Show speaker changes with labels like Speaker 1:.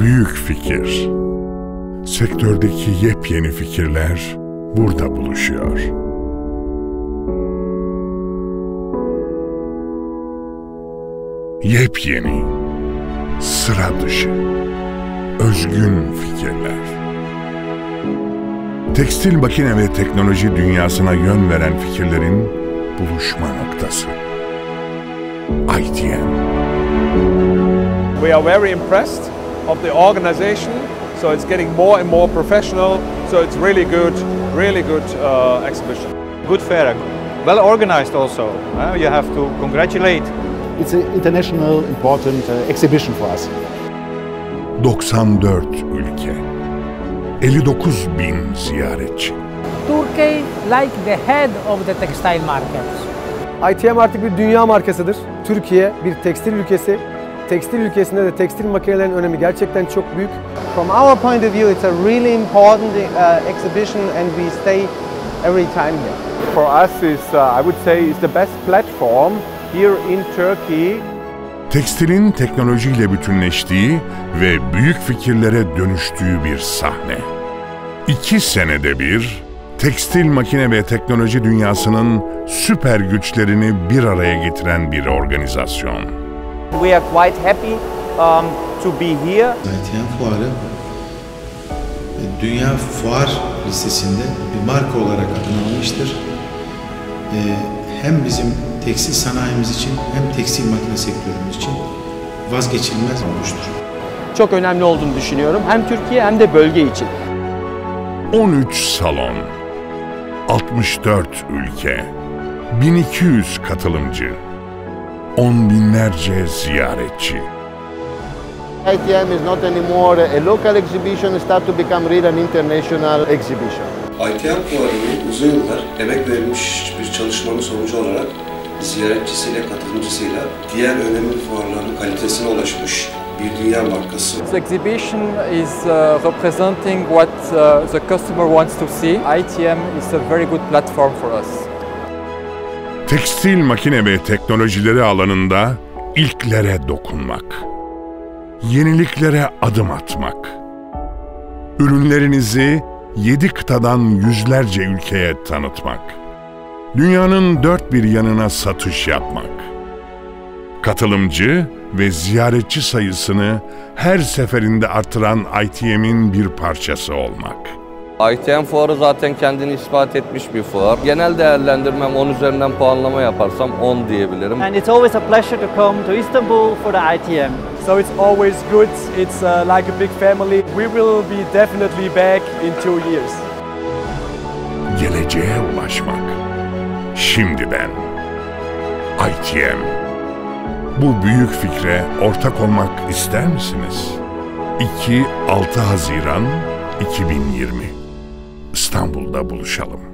Speaker 1: Büyük fikir. Sektördeki yepyeni fikirler burada buluşuyor. Yepyeni, sıra dışı, özgün fikirler. Tekstil makine ve teknoloji dünyasına yön veren fikirlerin buluşma noktası. ITM.
Speaker 2: We are very impressed of the organization, so it's getting more and more professional. So it's really good, really good uh, exhibition.
Speaker 3: Good fair, well organized also. Uh, you have to congratulate.
Speaker 4: It's an international important uh, exhibition for us.
Speaker 1: 94 ülke, 59 bin ziyaretçi.
Speaker 5: Turkey like the head of the textile markets.
Speaker 6: ITM artık bir dünya markasıdır. Türkiye bir tekstil ülkesi. Tekstil ülkesinde de tekstil makinelerin önemi gerçekten çok büyük.
Speaker 7: From our point of view, it's a really important uh, exhibition and we stay every time here.
Speaker 2: For us, is uh, I would say is the best platform here in Turkey.
Speaker 1: Tekstilin teknolojiyle bütünleştiği ve büyük fikirlere dönüştüğü bir sahne. İki senede bir, tekstil makine ve teknoloji dünyasının süper güçlerini bir araya getiren bir organizasyon.
Speaker 8: We are quite happy um, to be here.
Speaker 9: ITM Fuarı Dünya Fuar listesinde bir marka olarak adını almıştır. E, Hem bizim tekstil sanayimiz için hem tekstil makine sektörümüz için vazgeçilmez olmuştur.
Speaker 10: Çok önemli olduğunu düşünüyorum. Hem Türkiye hem de bölge için.
Speaker 1: 13 salon, 64 ülke, 1200 katılımcı, on binlerce ziyaretçi.
Speaker 11: ITM is not anymore a local exhibition, it start to become really an international exhibition.
Speaker 12: ITM fuarını uzun yıllar emek verilmiş bir çalışmanın sonucu olarak ziyaretçisiyle, katılımcısıyla diğer önemli fuarların kalitesine ulaşmış bir dünya markası.
Speaker 13: The exhibition is uh, representing what uh, the customer wants to see. ITM is a very good platform for us.
Speaker 1: Tekstil makine ve teknolojileri alanında ilklere dokunmak. Yeniliklere adım atmak. Ürünlerinizi yedi kıtadan yüzlerce ülkeye tanıtmak. Dünyanın dört bir yanına satış yapmak. Katılımcı ve ziyaretçi sayısını her seferinde artıran ITM'in bir parçası olmak.
Speaker 14: ITM fuarı zaten kendini ispat etmiş bir fuar. Genel değerlendirmem 10 üzerinden puanlama yaparsam 10 diyebilirim.
Speaker 15: And it's always a pleasure to come to Istanbul for the ITM.
Speaker 2: So it's always good. It's uh, like a big family. We will be definitely back in two years.
Speaker 1: Geleceğe ulaşmak. Şimdiden. ITM. Bu büyük fikre ortak olmak ister misiniz? 2-6 Haziran 2020 İstanbul'da buluşalım.